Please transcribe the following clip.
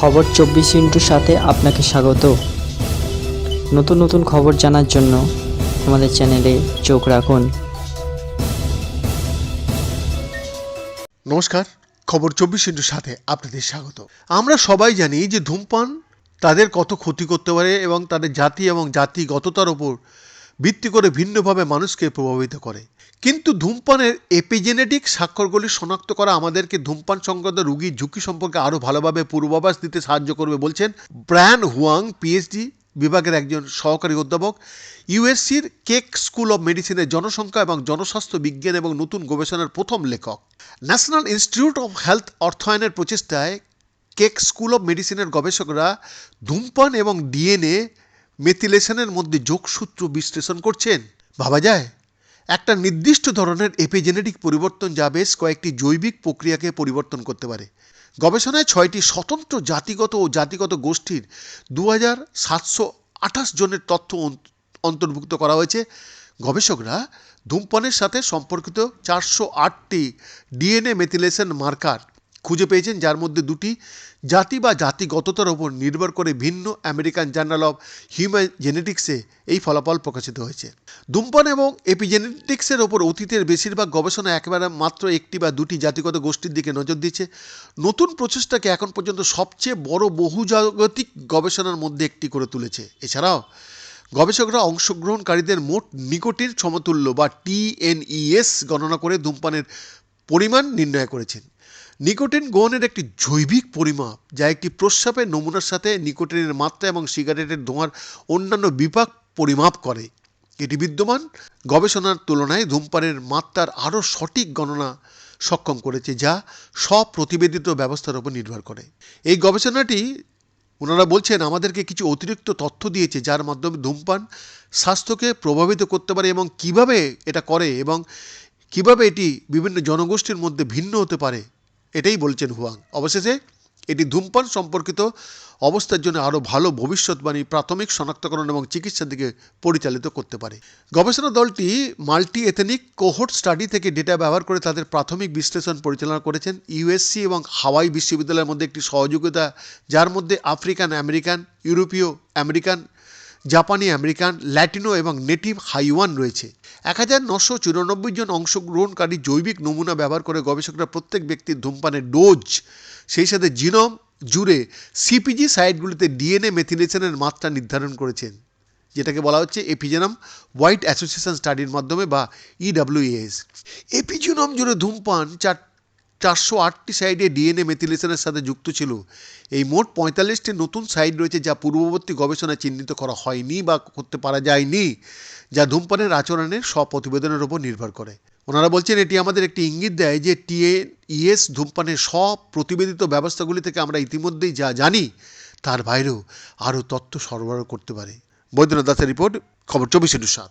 খবর চব্বিশ ইন্টুর সাথে আপনাকে স্বাগত। নতুন নতুন খবর জানার জন্য আমাদের চ্যানেলে চোখ রাখুন। নমস্কার, খবর চব্বিশ ইন্টুর সাথে আপনাদের স্বাগত। আমরা সবাই জানি যে ধূমপান তাদের কত ক্ষতি করতে পারে এবং তাদের জাতি এবং জাতিগততার ওপর ভিত্তি করে ভিন্নভাবে মানুষকে প্রভাবিত করে। কিন্তু ধূমপানের এপিজেনেটিক স্বাক্ষরগুলি শনাক্ত করা আমাদেরকে ধূমপান সংক্রান্ত রোগীর ঝুঁকি সম্পর্কে আরও ভালোভাবে পূর্বাভাস দিতে সাহায্য করবে বলছেন ব্র্যান হুয়াং পিএইচডি বিভাগের একজন সহকারী অধ্যাপক। ইউএসসির কেক স্কুল অব মেডিসিনের জনসংখ্যা এবং জনস্বাস্থ্য বিজ্ঞান এবং নতুন গবেষণার প্রথম লেখক। ন্যাশনাল ইনস্টিটিউট অফ হেলথ অর্থায়নের প্রচেষ্টায় কেক স্কুল অব মেডিসিনের গবেষকরা ধূমপান এবং ডিএনএ মেথিলেশনের মধ্যে যোগসূত্র বিশ্লেষণ করছেন, ভাবা যায়? একটা নির্দিষ্ট ধরনের এপিজেনেটিক পরিবর্তন যা বেশ কয়েকটি জৈবিক প্রক্রিয়াকে পরিবর্তন করতে পারে। গবেষণায় ছয়টি স্বতন্ত্র জাতিগত ও জাতিগত গোষ্ঠীর দু হাজার সাতশো আঠাশ জনের তথ্য অন্তর্ভুক্ত করা হয়েছে। গবেষকরা ধূমপানের সাথে সম্পর্কিত চারশো আটটি ডিএনএ মেথিলেশন মার্কার খুঁজে পেয়েছেন, যার মধ্যে দুটি জাতি বা জাতিগততার উপর নির্ভর করে ভিন্ন আমেরিকান জার্নাল অফ হিউম্যান জেনেটিক্সে এই ফলাফল প্রকাশিত হয়েছে। ধূমপান এবং এপিজেনেটিক্সের ওপর অতীতের বেশিরভাগ গবেষণা একেবারে মাত্র একটি বা দুটি জাতিগত গোষ্ঠীর দিকে নজর দিচ্ছে। নতুন প্রচেষ্টাকে এখন পর্যন্ত সবচেয়ে বড় বহুজাগতিক গবেষণার মধ্যে একটি করে তুলেছে। এছাড়াও, গবেষকরা অংশগ্রহণকারীদের মোট নিকোটিন সমতুল্য বা টিএনইএস গণনা করে ধূমপানের পরিমাণ নির্ণয় করেছেন। নিকোটিন গ্রহণের একটি জৈবিক পরিমাপ, যা একটি প্রস্রাবের নমুনার সাথে নিকোটিনের মাত্রা এবং সিগারেটের ধোঁয়ার অন্যান্য বিপাক পরিমাপ করে। এটি বিদ্যমান। গবেষণার তুলনায় ধূমপানের মাত্রার আরও সঠিক গণনা সক্ষম করেছে, যা স্বপ্রতিবেদিত ব্যবস্থার উপর নির্ভর করে। এই গবেষণাটি, ওনারা বলছেন, আমাদেরকে কিছু অতিরিক্ত তথ্য দিয়েছে, যার মাধ্যমে ধূমপান স্বাস্থ্যকে প্রভাবিত করতে পারে এবং কীভাবে এটা করে এবং কীভাবে এটি বিভিন্ন জনগোষ্ঠীর মধ্যে ভিন্ন হতে পারে। এটাই বলছেন হুয়াং। অবশেষে এটি ধূমপান সম্পর্কিত অবস্থার জন্য আরও ভালো ভবিষ্যৎবাণী প্রাথমিক শনাক্তকরণ এবং চিকিৎসার দিকে পরিচালিত করতে পারে। গবেষণা দলটি মাল্টি এথেনিক কোহোর্ট স্টাডি থেকে ডেটা ব্যবহার করে তাদের প্রাথমিক বিশ্লেষণ পরিচালনা করেছেন ইউএসসি এবং হাওয়াই বিশ্ববিদ্যালয়ের মধ্যে একটি সহযোগিতা, যার মধ্যে আফ্রিকান আমেরিকান, ইউরোপীয় আমেরিকান জাপানি, আমেরিকান, ল্যাটিনো এবং নেটিভ হাইওয়ান রয়েছে। এক হাজার নশো চুরানব্বই জন অংশগ্রহণকারী জৈবিক নমুনা ব্যবহার করে গবেষকরা প্রত্যেক ব্যক্তির ধূমপানের ডোজ, সেই সাথে জিনোম জুড়ে সিপিজি সাইটগুলিতে ডিএনএ মেথিলেশনের মাত্রা নির্ধারণ করেছেন, যেটাকে বলা হচ্ছে এপিজেনাম হোয়াইট অ্যাসোসিয়েশন স্টাডির মাধ্যমে বা ইডাব্লিউএস এপিজিনোম জুড়ে ধূমপান চার চারশো আটটি সাইডে ডিএনএ মেথিলেশনের সাথে যুক্ত ছিল। এই মোট পঁয়তাল্লিশটি নতুন সাইড রয়েছে যা পূর্ববর্তী গবেষণায় চিহ্নিত করা হয়নি বা করতে পারা যায়নি, যা ধূমপানের আচরণের সব প্রতিবেদনের উপর নির্ভর করে। ওনারা বলছেন, এটি আমাদের একটি ইঙ্গিত দেয় যে টিএনইএস ধূমপানের সব প্রতিবেদিত ব্যবস্থাগুলি থেকে আমরা ইতিমধ্যেই যা জানি, তার বাইরেও আরও তথ্য সরবরাহ করতে পারে। বৈদ্যনাথ দাসের রিপোর্ট, খবর চব্বিশ সাত